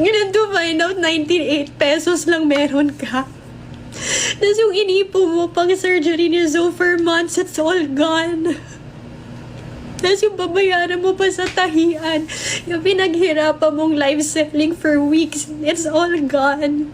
Ganun to find out, 98 pesos lang meron ka. Tapos yung inipo mo pang surgery ni Zoe for months, it's all gone. Tapos yung babayaran mo pa sa tahian, yung pinaghirapan mong live selling for weeks, it's all gone.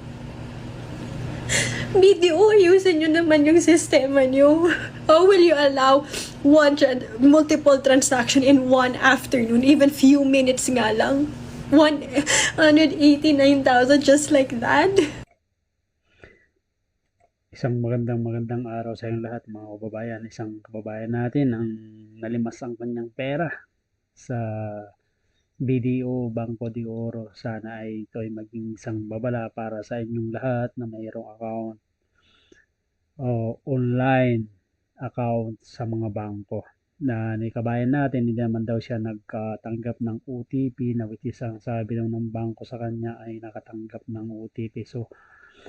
BDO, ayusin nyo naman yung sistema nyo. How will you allow one multiple transaction in one afternoon, even few minutes nga lang? 189,000 just like that? Isang magandang magandang araw sa inyong lahat mga kababayan. Isang kababayan natin ang nalimas ang kanyang pera sa BDO Banco de Oro. Sana ay ito ay maging isang babala para sa inyong lahat na mayroong account o online account sa mga bangko na ni kabayan natin hindi naman daw siya nagkatanggap ng OTP na which is ang sabi daw ng bangko sa kanya ay nakatanggap ng OTP so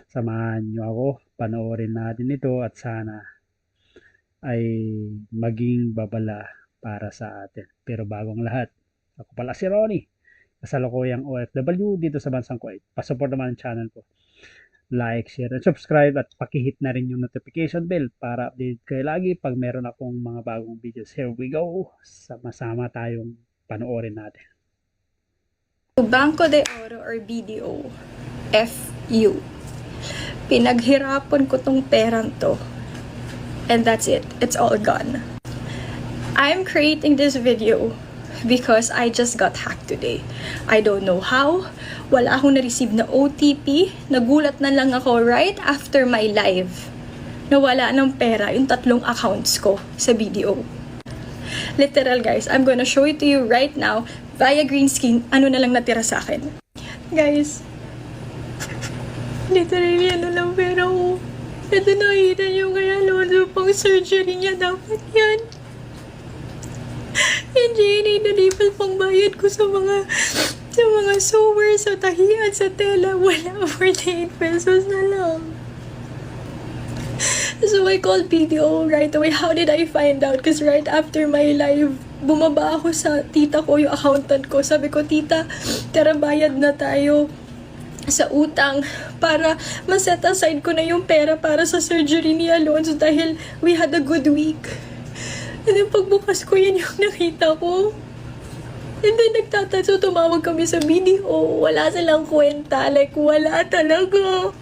samahan nyo ako panoorin natin ito at sana ay maging babala para sa atin. Pero bagong lahat ako pala si Ronnie kasalukuyang OFW dito sa bansang Kuwait. Pasupport naman ang channel ko like, share, and subscribe at pakihit na rin yung notification bell para update kayo lagi pag meron akong mga bagong videos. Here we go. Sama-sama tayong panoorin natin. Banco de Oro or BDO, FU. Pinaghirapan ko tong perang to. And that's it. It's all gone. I'm creating this video because I just got hacked today. I don't know how. Wala akong na-receive na OTP. Nagulat na lang ako right after my live. Nawala ng pera yung tatlong accounts ko sa BDO. Literal guys, I'm gonna show it to you right now via green screen ano na lang natira sa akin. Guys, literally ano lang pera ko. Ito nakita niyo kaya Alonzo pang surgery niya dapat yan. Yan Jenny, nalipal pang bayad ko sa mga sa mga sewer, sa tahian, sa tela. Wala, 48 pesos na lang. So I called BDO right away. How did I find out? Because right after my live, bumaba ako sa tita ko, yung accountant ko. Sabi ko, tita, tara bayad na tayo sa utang para ma-set aside ko na yung pera para sa surgery ni Alonzo dahil we had a good week. And then pagbukas ko, yun yung nakita ko. And then nagtataso, tumawag kami sa BDO. Wala silang kwenta. Like, wala talaga.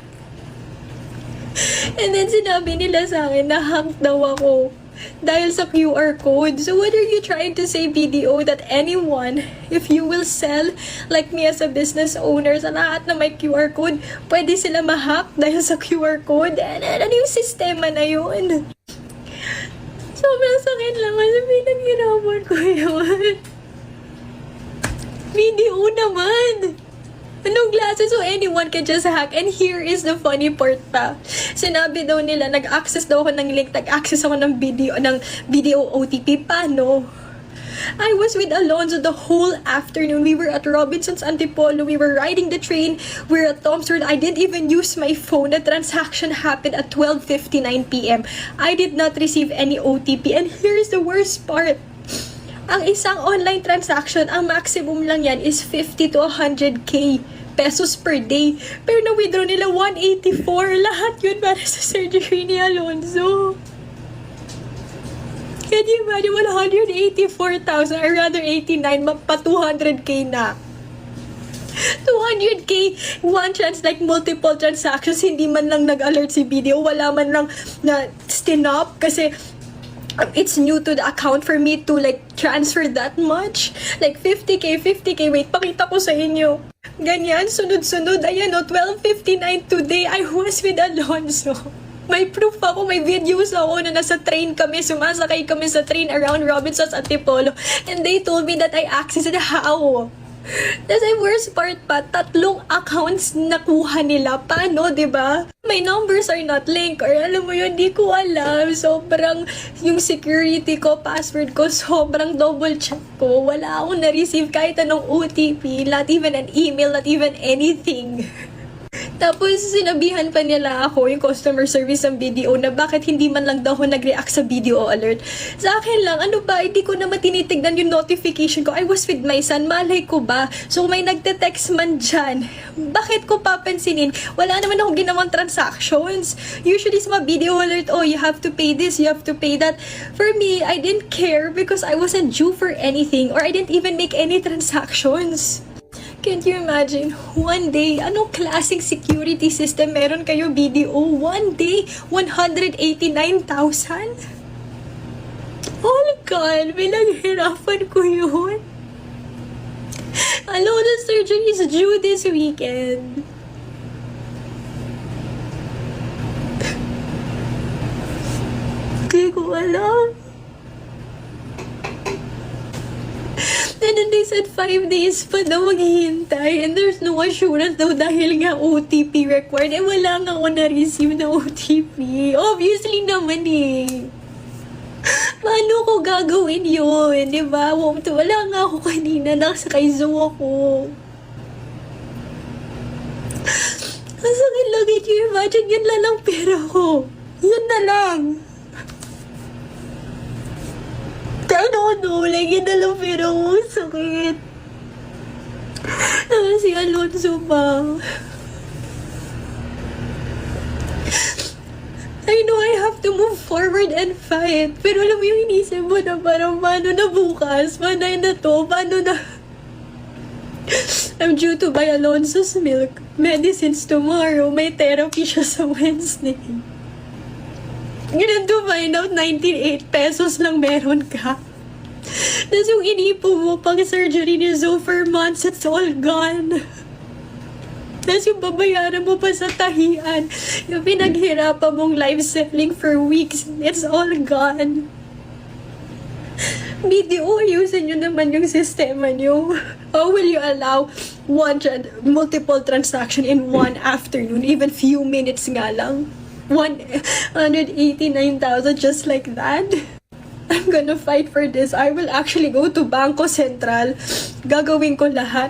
And then sinabi nila sa akin na hack daw ako dahil sa QR code. So what are you trying to say, BDO, that anyone, if you will sell, like me as a business owner, sa lahat na may QR code, pwede sila ma-hack dahil sa QR code? And, and ano yung sistema na yun? Sobrang sakit lang kasi pinaghirapan ko yun. BDO naman! Anong klase? So anyone can just hack. And here is the funny part pa. Sinabi daw nila, nag-access daw ako ng link, nag-access ako ng video, ng video OTP. Paano? I was with Alonzo the whole afternoon. We were at Robinson's Antipolo. We were riding the train. We were at Road. I didn't even use my phone. The transaction happened at 12.59 p.m. I did not receive any OTP. And here's the worst part. Ang isang online transaction, ang maximum lang yan is 50 to 100k pesos per day. Pero na-withdraw nila 184. Lahat yun para sa surgery ni Alonzo. Can you imagine 184,000 or rather 89 pa 200k na. 200k one chance like multiple transactions hindi man lang nag-alert si video wala man lang na stinop kasi um, it's new to the account for me to like transfer that much. Like 50k, 50k. Wait, pakita ko sa inyo. Ganyan, sunod-sunod. Ayan o, 12.59 today. I was with Alonso. May proof ako, may videos ako na nasa train kami, sumasakay kami sa train around Robinson's Antipolo. And they told me that I accessed. How? Tapos ang worst part pa, tatlong accounts nakuha nila. Paano, ba? My numbers are not linked or alam mo yun, di ko alam. Sobrang yung security ko, password ko, sobrang double check ko. Wala akong na-receive kahit anong OTP, not even an email, not even anything. Tapos sinabihan pa nila ako, yung customer service ng BDO, na bakit hindi man lang daw ako nag-react sa video alert. Sa akin lang, ano ba, hindi ko naman tinitignan yung notification ko. I was with my son, malay ko ba? So may nagte-text man dyan. Bakit ko papansinin? Wala naman akong ginawang transactions. Usually sa mga video alert, oh, you have to pay this, you have to pay that. For me, I didn't care because I wasn't due for anything or I didn't even make any transactions. Can't you imagine? One day, anong klaseng security system meron kayo BDO? One day, 189,000? Oh God, pinaghirapan ko yun. Hello, the surgery is due this weekend. Hindi ko alam. And then they said five days pa daw maghihintay and there's no assurance daw dahil nga OTP required. Eh wala nga ako na-receive na OTP. Obviously naman eh. Paano ko gagawin yun? Di ba? Wala nga ako kanina. Nakasakay zoo ako. Ang sakit lang. Can you imagine? Yun lang ang pera ko. Yun na lang. I don't know. Like, yun na lang pera ko. Ang sakit. Ah, si Alonso ba? I know I have to move forward and fight. Pero alam mo yung inisip mo na parang paano na bukas? Paano na to? Paano na... I'm due to buy Alonso's milk. Medicines tomorrow. May therapy siya sa Wednesday. Ganun find out, 98 pesos lang meron ka. Tapos yung inipo mo pang surgery ni Zoe for months, it's all gone. Tapos yung babayaran mo pa sa tahian, yung pinaghirapan mong life selling for weeks, it's all gone. BDO, ayusin nyo naman yung sistema nyo. How will you allow one multiple transaction in one afternoon, even few minutes nga lang? 189,000 just like that? I'm gonna fight for this. I will actually go to Bangko Central. Gagawin ko lahat.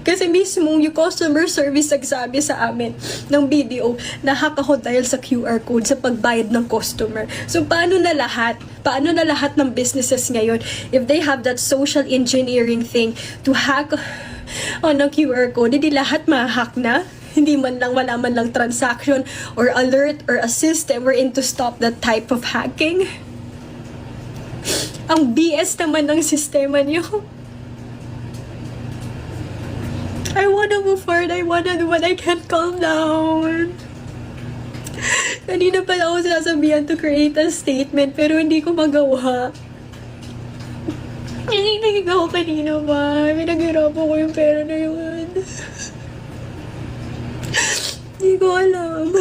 Kasi mismo yung customer service nagsabi sa amin ng BDO na hack ako dahil sa QR code sa pagbayad ng customer. So paano na lahat? Paano na lahat ng businesses ngayon if they have that social engineering thing to hack on a QR code, hindi lahat ma-hack na? Hindi man lang wala man lang transaction or alert or a system wherein to stop that type of hacking. Ang BS naman ng sistema niyo. I wanna move forward. I wanna do but I can't calm down. Kanina pala ako sinasabihan to create a statement pero hindi ko magawa. Hindi nagagawa ko kanina ba? Pinaghirapan ko yung pera na yun. Hindi ko alam.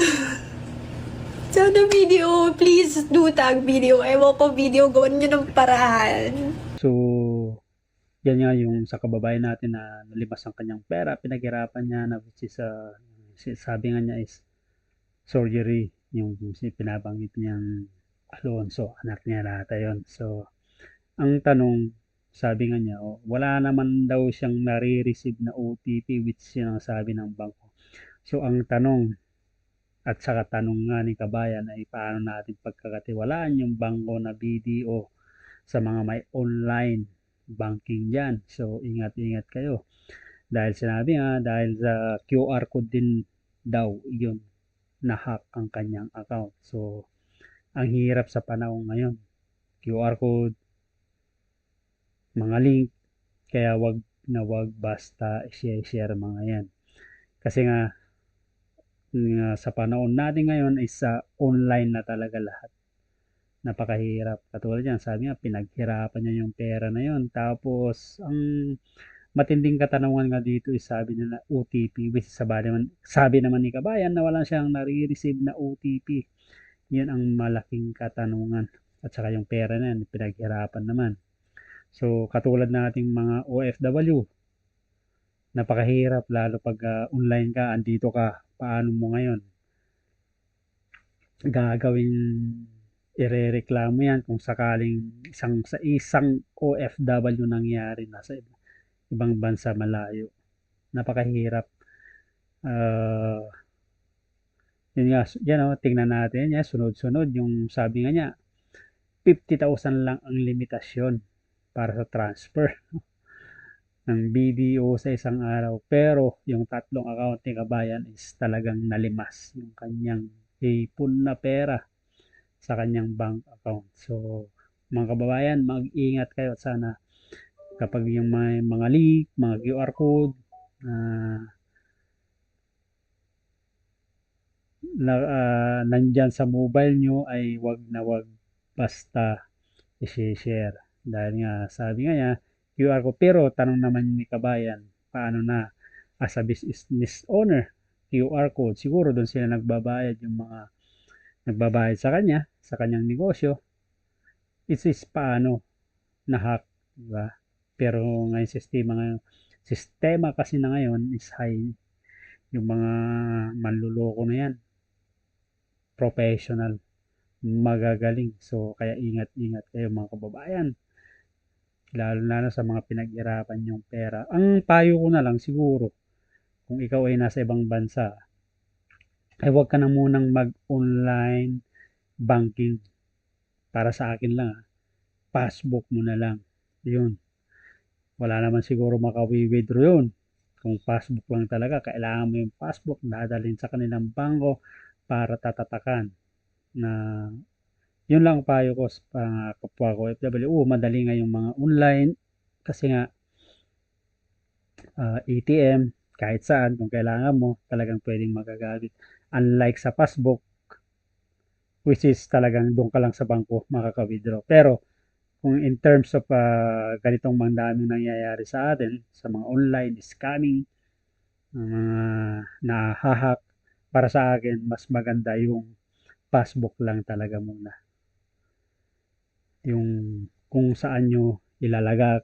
Sana video, please do tag video. Ewan ko video, gawin nyo ng paraan. So, yan nga yung sa kababayan natin na nalimas ang kanyang pera, pinaghirapan niya na which is, uh, sabi nga niya is surgery, yung pinabanggit niyang Alonso, anak niya nata yun. So, ang tanong, sabi nga niya, oh, wala naman daw siyang nare-receive na OTP which yun ang sabi ng bangko. So, ang tanong, at saka tanong nga ni Kabayan ay paano natin pagkakatiwalaan yung bangko na BDO sa mga may online banking dyan. So, ingat-ingat kayo. Dahil sinabi nga, dahil sa QR code din daw yun na-hack ang kanyang account. So, ang hirap sa panahon ngayon. QR code, mga link, kaya wag na wag basta i-share mga yan. Kasi nga, nga sa panahon natin ngayon is sa online na talaga lahat napakahirap. Katulad yan, sabi nga, pinaghirapan niya yung pera na yun. Tapos, ang matinding katanungan nga dito is sabi nila OTP, which sabi naman, sabi naman ni Kabayan na wala siyang nare-receive na OTP. Yan ang malaking katanungan. At saka yung pera na yan, pinaghirapan naman. So, katulad nating mga OFW, napakahirap lalo pag ah, online ka, andito ka, paano mo ngayon? Gagawin irereklamo yan kung sakaling isang sa isang OFW nangyari na sa ibang bansa malayo. Napakahirap. Ah, Yun nga, yan o, tingnan natin, yan, sunod-sunod, yung sabi nga niya, 50,000 lang ang limitasyon para sa transfer ng BDO sa isang araw. Pero yung tatlong account ni Kabayan is talagang nalimas yung kanyang ipon na pera sa kanyang bank account. So, mga kababayan, mag-ingat kayo at sana kapag yung may mga link, mga QR code, ah, na, ah, nandyan sa mobile nyo ay wag na wag basta i-share. Dahil nga, sabi nga niya, QR code. Pero tanong naman ni Kabayan, paano na as a business owner, QR code. Siguro doon sila nagbabayad yung mga nagbabayad sa kanya, sa kanyang negosyo. It is paano na-hack, di ba? Pero ngayon sistema ngayon, sistema kasi na ngayon is high. Yung mga manluloko na yan, professional, magagaling. So, kaya ingat-ingat kayo mga kababayan. Lalo na sa mga pinag-irapan yung pera. Ang payo ko na lang siguro, kung ikaw ay nasa ibang bansa, ay huwag ka na munang mag-online banking. Para sa akin lang, ah. passbook mo na lang. Yun. Wala naman siguro makawi-withdraw yun. Kung passbook lang talaga, kailangan mo yung passbook, dadalhin sa kanilang bangko para tatatakan na yun lang ang payo ko sa mga kapwa ko FW. Oo, madali nga yung mga online kasi nga ah, ATM kahit saan kung kailangan mo talagang pwedeng magagamit. Unlike sa passbook which is talagang doon ka lang sa bangko makaka-withdraw. Pero kung in terms of ah, ganitong mga daming nangyayari sa atin sa mga online scamming, mga nahahack, para sa akin mas maganda yung passbook lang talaga muna. Yung kung saan nyo ilalaga,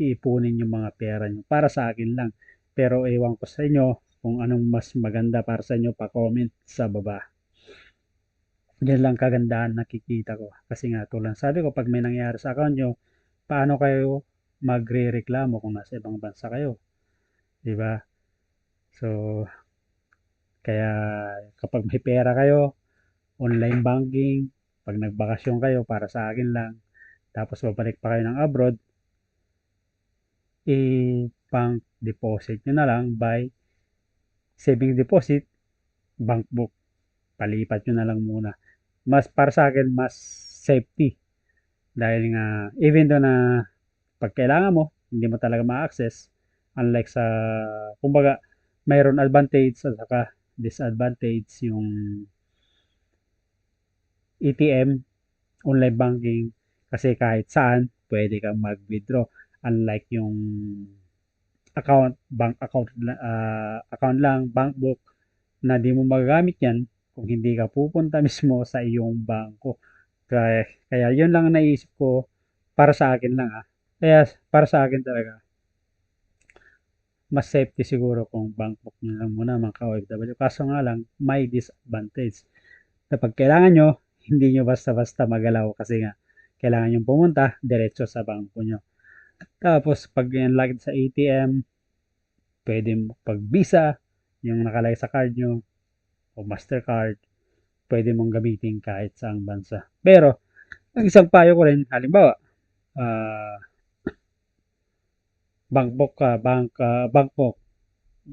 iipunin yung mga pera nyo. Para sa akin lang. Pero ewan ko sa inyo kung anong mas maganda para sa inyo, pa-comment sa baba. Yan lang kagandahan nakikita ko. Kasi nga tulad sabi ko, pag may nangyari sa account nyo, paano kayo magre-reklamo kung nasa ibang bansa kayo? 'Di ba? So, kaya kapag may pera kayo, online banking, pag nagbakasyon kayo, para sa akin lang, tapos babalik pa kayo ng abroad, i-bank deposit nyo na lang by saving deposit, bank book. Palipat nyo na lang muna. Mas para sa akin, mas safety. Dahil nga, even though na pag kailangan mo, hindi mo talaga ma-access, unlike sa, kumbaga, mayroon advantage at saka disadvantage yung ATM, online banking, kasi kahit saan, pwede kang mag-withdraw. Unlike yung account, bank account, ah, account lang, bank book, na di mo magagamit yan kung hindi ka pupunta mismo sa iyong bangko. Kaya, kaya yun lang ang naisip ko para sa akin lang ah. Kaya para sa akin talaga, mas safety siguro kung bank book nyo lang muna mga ka-OFW. Kaso nga lang, may disadvantage. Kapag kailangan nyo, hindi nyo basta-basta magalaw kasi nga, kailangan nyo pumunta diretso sa bangko nyo. Tapos, pag lagi sa ATM, pwede pag Visa, yung nakalagay sa card nyo, o Mastercard, pwede mong gamitin kahit saang bansa. Pero, ang isang payo ko rin, halimbawa, ah, bank book ka, bank, ah, bank book,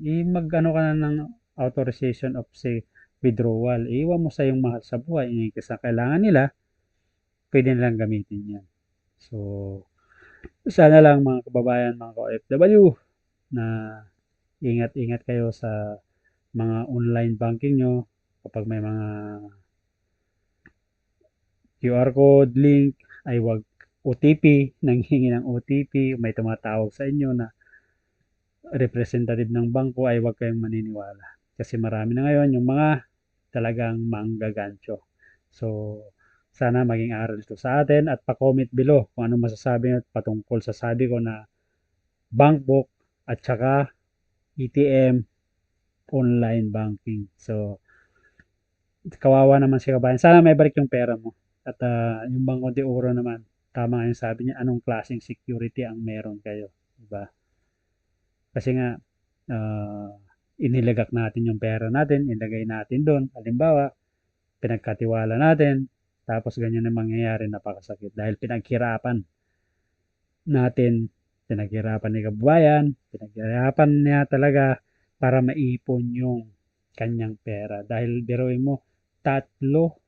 i mag-ano ka na ng authorization of say withdrawal. Iwan mo sa yung mahal sa buhay. Eh, kasi kailangan nila, pwede nilang gamitin yan. So, sana lang mga kababayan, mga ka-OFW, na ingat-ingat kayo sa mga online banking nyo kapag may mga QR code, link, ay wag OTP, nanghingi ng OTP, may tumatawag sa inyo na representative ng bangko ay wag kayong maniniwala. Kasi marami na ngayon yung mga talagang manggagancho. So, sana maging aral ito sa atin at pa-comment below kung ano masasabi nyo patungkol sa sabi ko na bank book at saka ATM online banking. So, kawawa naman si kabayan. Sana may balik yung pera mo. At ah, yung Bangko de Oro naman, tama nga yung sabi niya, anong klaseng security ang meron kayo. Diba? Kasi nga, ah, inilagak natin yung pera natin, ilagay natin doon. Halimbawa, pinagkatiwala natin, tapos ganyan ang mangyayari, napakasakit. Dahil pinaghirapan natin, pinaghirapan ni kababayan, pinaghirapan niya talaga para maipon yung kanyang pera. Dahil biruin mo, tatlo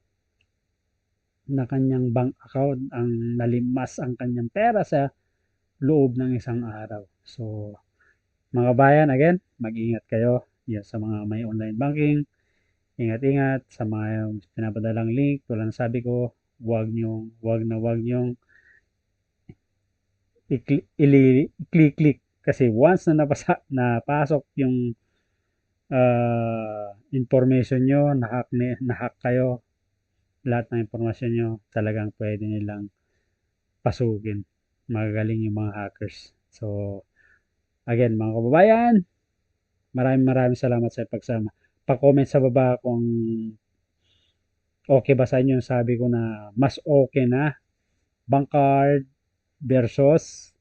na kanyang bank account ang nalimas ang kanyang pera sa loob ng isang araw. So, mga bayan, again, mag-ingat kayo yan, sa mga may online banking. Ingat-ingat sa mga pinapadalang link. Tulad ng sabi ko, wag nyo, wag na wag nyo i-click-click. Kasi once na napasa, napasok yung ah, information nyo, nahack, ni, nahack kayo, lahat ng informasyon nyo, talagang pwede nilang pasukin. Magagaling yung mga hackers. So, again, mga kababayan, maraming maraming salamat sa pagsama. Pa-comment sa baba kung okay ba sa inyo yung sabi ko na mas okay na bank card versus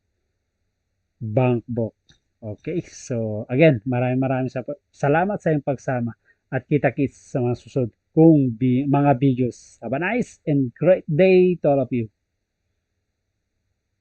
bank book. Okay, so again, maraming maraming sa salamat sa iyong pagsama at kita-kits sa mga susunod kong bi- mga videos. Have a nice and great day to all of you.